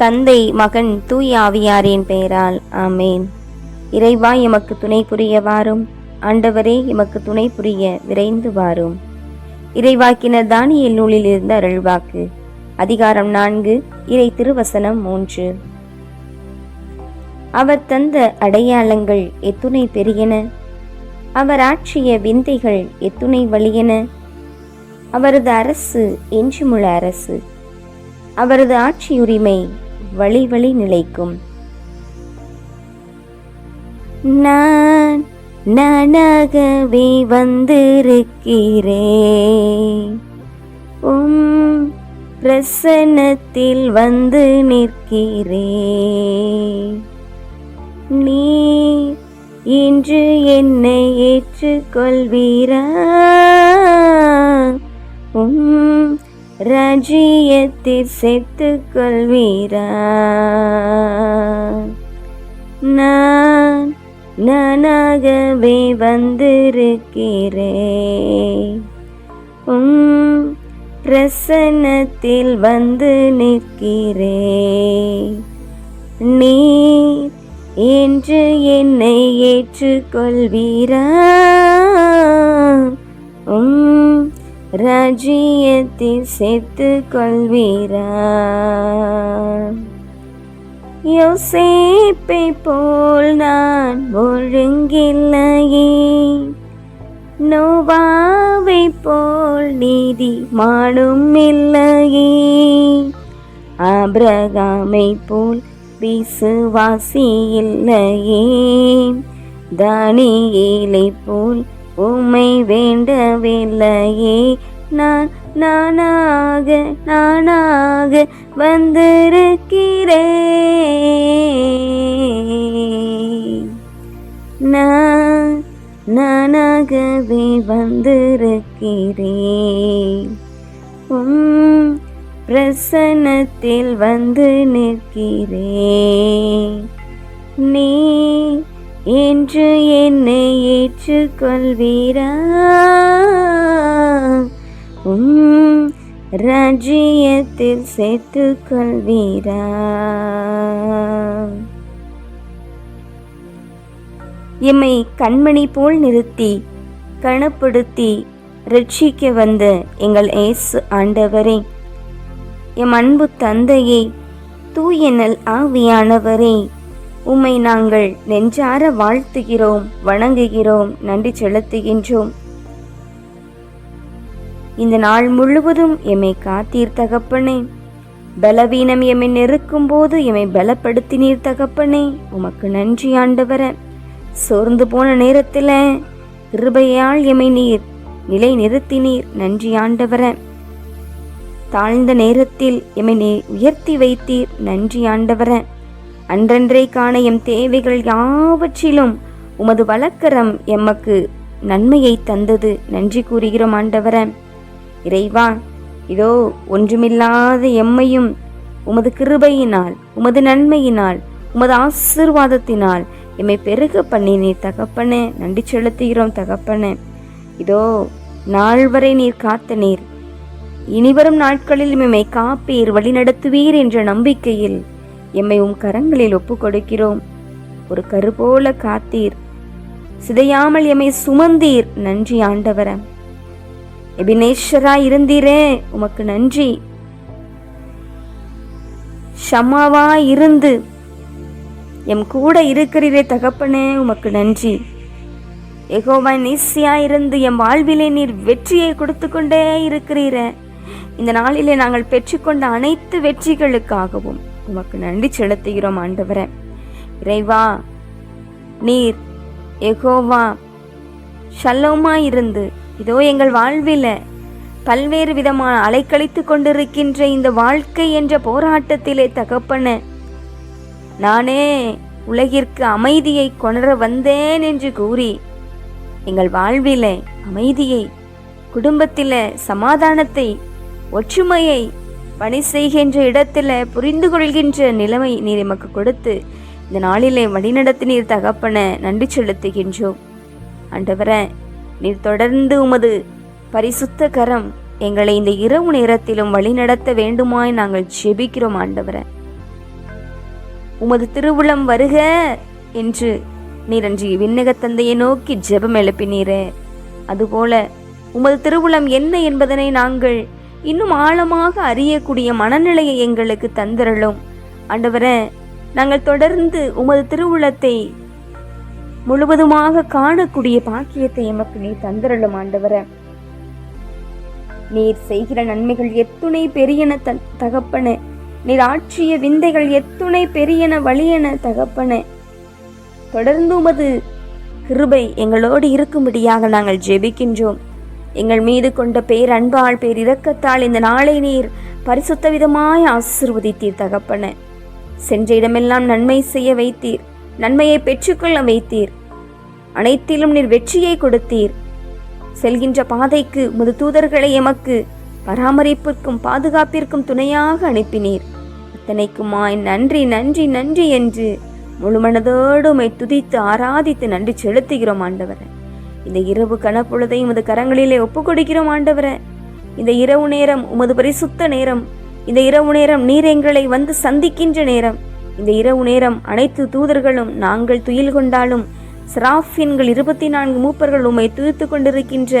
தந்தை மகன் தூய் ஆவியாரின் பெயரால் ஆமேன். இறைவா எமக்கு துணை புரிய வாரும். ஆண்டவரே எமக்கு துணை புரிய விரைந்து வாரும். இறைவாக்கினர் தானியல் நூலில் இருந்த அருள்வாக்கு. அதிகாரம் நான்கு இறை திருவசனம் மூன்று. அவர் தந்த அடையாளங்கள் எத்துணை பெரியன? அவர் ஆற்றிய விந்தைகள் எத்துணை வலியன அவரது அரசு என்றுமுள்ள அரசு. அவரது ஆட்சியுரிமை வழி வழி நிலைக்கும். நான் நானாகவே வந்திருக்கிறேன். உம் பிரசன்னத்தில் வந்து நிற்கிறேன். நீ இன்று என்னை ஏற்றுக்கொள்வீரா? ராஜ்யத்தில் செத்து கொள்வீரா? நான் நானாகவே வந்திருக்கிறேன். உம் பிரசன்னத்தில் வந்து நிற்கிறேன். நீ என்று என்னை ஏற்றுக்கொள்வீரா? உம் ராஜ்யத்தில் சேர்த்து கொள்வீரா யோசேப்பை போல் நான் ஒழுங்கில்லையே. நோவாவை போல் நீதி மாடும் இல்லையே. ஆபிரகாமை போல் விசுவாசி இல்லையே. தானியேலை போல் உம்மை வேண்டவில்லையே. நான் நானாக நானாக வந்திருக்கிறேன். நான் நானாகவே வந்திருக்கிறேன். உம் பிரசன்னத்தில் வந்து நிற்கிறேன். நீ என்று என்னை ஏற்றுக்கொள்வீரா? உம் ராஜ்யத்தில் சேர்த்துக்கொள்வீரா? எம்மை கண்மணி போல் நிறுத்தி கனப்படுத்தி ரட்சிக்க வந்த எங்கள் ஏசு ஆண்டவரே எம் அன்பு தந்தையே தூயனல் ஆவியானவரே உம்மை நாங்கள் நெஞ்சார வாழ்த்துகிறோம் வணங்குகிறோம் நன்றி செலுத்துகின்றோம். இந்த நாள் முழுவதும் எம்மை காத்தீர் தகப்பனே. பலவீனம் எம்மை நெருக்கும் போது எம்மை பலப்படுத்தினீர் தகப்பனே. உமக்கு நன்றி ஆண்டவர. சோர்ந்து போன நேரத்தில் கிருபையால் எமை நீர் நிலை நிறுத்தினீர் நன்றி ஆண்டவர. தாழ்ந்த நேரத்தில் எமை நீ உயர்த்தி வைத்தீர். நன்றி ஆண்டவர. அன்றன்றை காண எம் தேவைகள் யாவற்றிலும் உமது வழக்கரம் எமக்கு நன்மையை தந்தது. நன்றி கூறுகிறோம் ஆண்டவர. இறைவா இதோ ஒன்றுமில்லாத எம்மையும் உமது கிருபையினால் உமது நன்மையினால் உமது ஆசிர்வாதத்தினால் எம்மை பெருக பண்ணி நீர் தகப்பனே. நன்றி செலுத்துகிறோம் தகப்பனே. இதோ நாள் வரை நீர் காத்த நீர். இனிவரும் நாட்களில் எம்மை காப்பீர் வழிநடத்துவீர் என்ற நம்பிக்கையில் எம்மை உம் கரங்களில் ஒப்புக் கொடுக்கிறோம் ஒரு கரு போல காத்தீர். சிதையாமல் எம்மை சுமந்தீர் நன்றி ஆண்டவர. எபினேஸ்வரா இருந்தீரே உமக்கு நன்றி. ஷமாவா இருந்து எம் கூட இருக்கிறீரே தகப்பனே உமக்கு நன்றி. எகோவா நீசியா இருந்து எம் வாழ்விலே நீர் வெற்றியை கொடுத்து கொண்டே இருக்கிறீர. இந்த நாளிலே நாங்கள் பெற்றுக்கொண்ட அனைத்து வெற்றிகளுக்காகவும். உமக்கு நன்றி செலுத்துகிறோம் ஆண்டவரே. இறைவா நீர் எகோவா ஷல்லோமா இருந்து இதோ எங்கள் வாழ்வில் பல்வேறு விதமான அலைக்கழித்து கொண்டிருக்கின்ற இந்த வாழ்க்கை என்ற போராட்டத்திலே தகப்பன நானே உலகிற்கு அமைதியை கொணர வந்தேன் என்று கூறி எங்கள் வாழ்விலே அமைதியை குடும்பத்தில் சமாதானத்தை ஒற்றுமையை பணி செய்கின்ற இடத்துல புரிந்து கொள்கின்ற நிலைமை நீர் எமக்கு கொடுத்து இந்த நாளிலே வழிநடத்தி நீர் தகப்பன நன்றி செலுத்துகின்றோம். ஆண்டவரே நீர் தொடர்ந்து உமது பரிசுத்த கரம் எங்களை இந்த இரவு நேரத்திலும் வழிநடத்த வேண்டுமாய் நாங்கள் ஜெபிக்கிறோம் ஆண்டவர. உமது திருவுளம் வருக என்று நீர் அன்று விண்ணக தந்தையை நோக்கி ஜெபம் எழுப்பினீரே. அதுபோல உமது திருவுளம் என்ன என்பதனை நாங்கள் இன்னும் ஆழமாக அறியக்கூடிய மனநிலையை எங்களுக்கு தந்திரலும் ஆண்டவரே நாங்கள் தொடர்ந்து உமது திருவுளத்தை முழுவதுமாக காணக்கூடிய பாக்கியத்தை எமக்கு நீர் தந்திரலும் ஆண்டவரே. நீர் செய்கிற நன்மைகள் எத்துணை பெரியன த- தகப்பன. நீர் ஆற்றிய விந்தைகள் எத்துணை பெரியன வழியன தகப்பன. தொடர்ந்து உமது கிருபை எங்களோடு இருக்கும்படியாக நாங்கள் ஜெபிக்கின்றோம். எங்கள் மீது கொண்ட பேர் அன்பால் பேர் இரக்கத்தால் இந்த நாளை நீர் பரிசுத்த விதமாய் ஆசிர்வதித்தீர் தகப்பன. சென்ற இடமெல்லாம் நன்மை செய்ய வைத்தீர் நன்மையை பெற்றுக்கொள்ள வைத்தீர். அனைத்திலும் நீர் வெற்றியை கொடுத்தீர். செல்கின்ற பாதைக்கு முது தூதர்களை எமக்கு பராமரிப்பிற்கும் பாதுகாப்பிற்கும் துணையாக அனுப்பினீர். இத்தனைக்குமாய் நன்றி நன்றி நன்றி என்று முழுமனதோடு துதித்து ஆராதித்து நன்றி செலுத்துகிறோம் ஆண்டவரே. இந்த இரவு கனப்பொழுதை உமது கரங்களிலே ஒப்பு கொடுக்கிறோம் ஆண்டவரே. இந்த இரவு நேரம் உமது பரிசுத்த நேரம். இந்த இரவு நேரம் நீர் எங்களை வந்து சந்திக்கின்ற நேரம். இந்த இரவு நேரம் அனைத்து தூதர்களும் நாங்கள் துயில் கொண்டாலும் சிராஃபின்கள் இருபத்தி நான்கு மூப்பர்கள் உம்மை துதித்து கொண்டிருக்கின்ற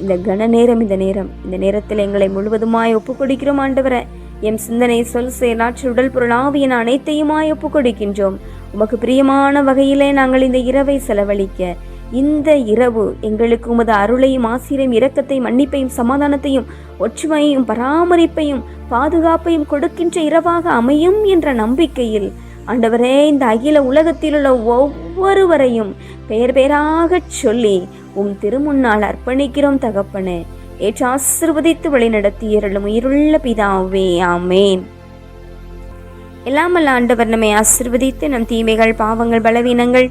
இந்த கன நேரம் இந்த நேரம். இந்த நேரத்தில் எங்களை முழுவதுமாய் ஒப்புக்கொடுக்கிறோம் கொடுக்கிறோம் எம் சிந்தனை சொல் செயலாற்று உடல் பொருள் ஆவியன அனைத்தையுமாய் ஒப்புக்கொடுக்கின்றோம். உமக்கு பிரியமான வகையிலே நாங்கள் இந்த இரவை செலவழிக்க இந்த இரவு எங்களுக்கு உமது அருளையும் ஆசிரியையும் இரக்கத்தையும் மன்னிப்பையும் சமாதானத்தையும் ஒற்றுமையையும் பராமரிப்பையும் பாதுகாப்பையும் கொடுக்கின்ற இரவாக அமையும் என்ற நம்பிக்கையில் ஆண்டவரே இந்த அகில உலகத்தில் உள்ள ஒவ்வொருவரையும் பெயர் பெயராகச் சொல்லி உம் திருமுன்னால் அர்ப்பணிக்கிறோம் தகப்பனே. ஏற்று ஆசிர்வதித்து வழிநடத்தி இருளும் உயிருள்ள பிதாவே ஆமேன். எல்லாமல்ல ஆண்டவர் நம்மை ஆசிர்வதித்து நம் தீமைகள் பாவங்கள் பலவீனங்கள்